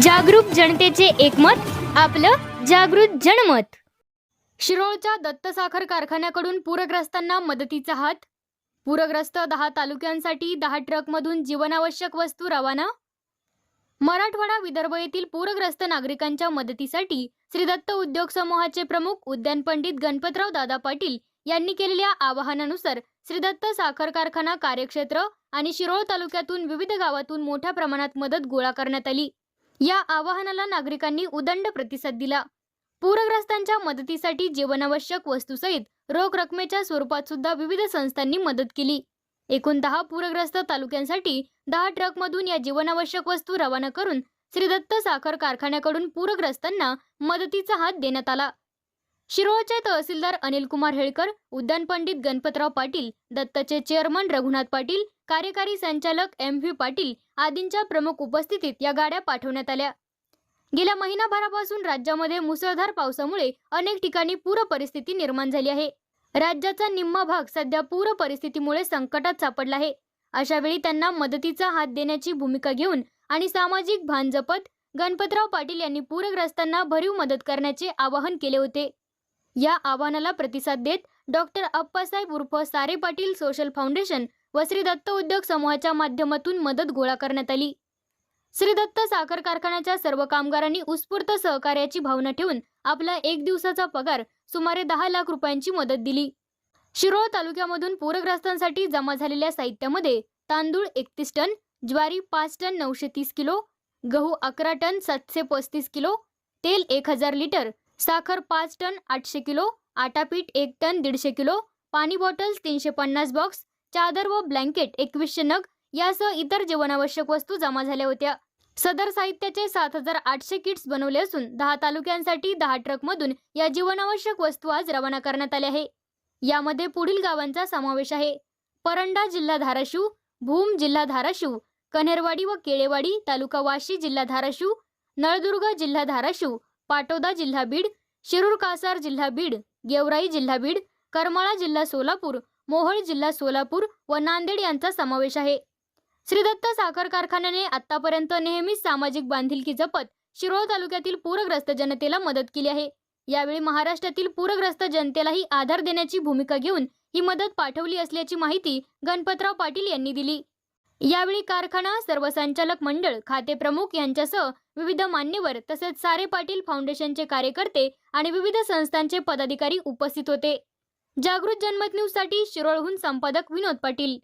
जागरूक जनतेचे एकमत आपलं जागृत जनमत. शिरोळच्या दत्त साखर कारखान्याकडून पूरग्रस्तांना मदतीचा हात. पूरग्रस्त दहा तालुक्यांसाठी दहा ट्रकमधून जीवनावश्यक वस्तू रवाना. मराठवाडा विदर्भ येथील पूरग्रस्त नागरिकांच्या मदतीसाठी श्री दत्त उद्योग समूहाचे प्रमुख उद्यान पंडित गणपतराव दादा पाटील यांनी केलेल्या आवाहनानुसार श्री दत्त साखर कारखाना कार्यक्षेत्र आणि शिरोळ तालुक्यातून विविध गावातून मोठ्या प्रमाणात मदत गोळा करण्यात आली. या आवाहनाला नागरिकांनी उदंड प्रतिसाद दिला. पूरग्रस्तांच्या मदतीसाठी जीवनावश्यक वस्तूसहित रोख रकमेच्या स्वरूपात सुद्धा विविध संस्थांनी मदत केली. एकूण दहा पूरग्रस्त तालुक्यांसाठी दहा ट्रकमधून या जीवनावश्यक वस्तू रवाना करून श्रीदत्त साखर कारखान्याकडून पूरग्रस्तांना मदतीचा हात देण्यात आला. शिरोळचे तहसीलदार अनिल कुमार हेळकर उद्यान पंडित गणपतराव पाटील दत्तचे चेअरमन रघुनाथ पाटील कार्यकारी संचालक एम व्ही पाटील आदींच्या प्रमुख उपस्थितीत या गाड्या पाठवण्यात आल्या. गेल्या महिनाभरापासून राज्यामध्ये मुसळधार पावसामुळे अनेक ठिकाणी पूर परिस्थिती निर्माण झाली आहे. राज्याचा निम्मा भाग सध्या पूर परिस्थितीमुळे संकटात सापडला आहे. अशा वेळी त्यांना मदतीचा हात देण्याची भूमिका घेऊन आणि सामाजिक भान जपत गणपतराव पाटील यांनी पूरग्रस्तांना भरीव मदत करण्याचे आवाहन केले होते. या आवाहनाला प्रतिसाद देत डॉक्टर अप्पासाहेब उर्फ सारे पाटील सोशल फाउंडेशन व श्री दत्त उद्योग समूहाच्या माध्यमातून मदत गोळा करण्यात आली. श्री दत्त साखर कारखान्याच्या सर्व कामगारांनी उत्स्फूर्त सहकार्याची भावना ठेवून आपला एक दिवसाचा पगार सुमारे दहा लाख रुपयांची मदत दिली. शिरोळ तालुक्यामधून पूरग्रस्तांसाठी जमा झालेल्या साहित्यामध्ये तांदूळ एकतीस टन ज्वारी पाच टन नऊशे तीस किलो गहू अकरा टन सातशे पस्तीस किलो तेल एक हजार लिटर साखर पाच टन आठशे किलो आटापीठ एक टन दीडशे किलो पाणी बॉटल्स तीनशे पन्नास बॉक्स चादर व ब्लँकेट एकवीसशे नग यासह इतर जीवनावश्यक वस्तू जमा झाल्या होत्या. सदर साहित्याचे सात हजार आठशे किट्स बनवले असून दहा तालुक्यांसाठी दहा ट्रकमधून या जीवनावश्यक वस्तू आज रवाना करण्यात आल्या आहे यामध्ये पुढील गावांचा समावेश आहे. परंडा जिल्हा धाराशिव भूम जिल्हा धाराशिव कन्हेरवाडी व केळेवाडी तालुका वाशी जिल्हा धाराशिव नळदुर्ग जिल्हा धाराशिव पाटोदा जिल्हा बीड शिरूर कासार जिल्हा बीड गेवराई जिल्हा बीड करमाळा जिल्हा सोलापूर मोहोळ जिल्हा सोलापूर व नांदेड यांचा समावेश आहे. श्री दत्त साखर कारखान्याने आतापर्यंत नेहमीच सामाजिक बांधिलकी जपत शिरोळ तालुक्यातील पूरग्रस्त जनतेला मदत केली आहे. यावेळी महाराष्ट्रातील पूरग्रस्त जनतेलाही आधार देण्याची भूमिका घेऊन ही मदत पाठवली असल्याची माहिती गणपतराव पाटील यांनी दिली. यावेळी कारखाना सर्व संचालक मंडळ खाते प्रमुख यांच्यासह विविध मान्यवर तसेच सारे पाटील फाउंडेशनचे कार्यकर्ते आणि विविध संस्थांचे पदाधिकारी उपस्थित होते. जागृत जनमत न्यूजसाठी शिरोळहून संपादक विनोद पाटील.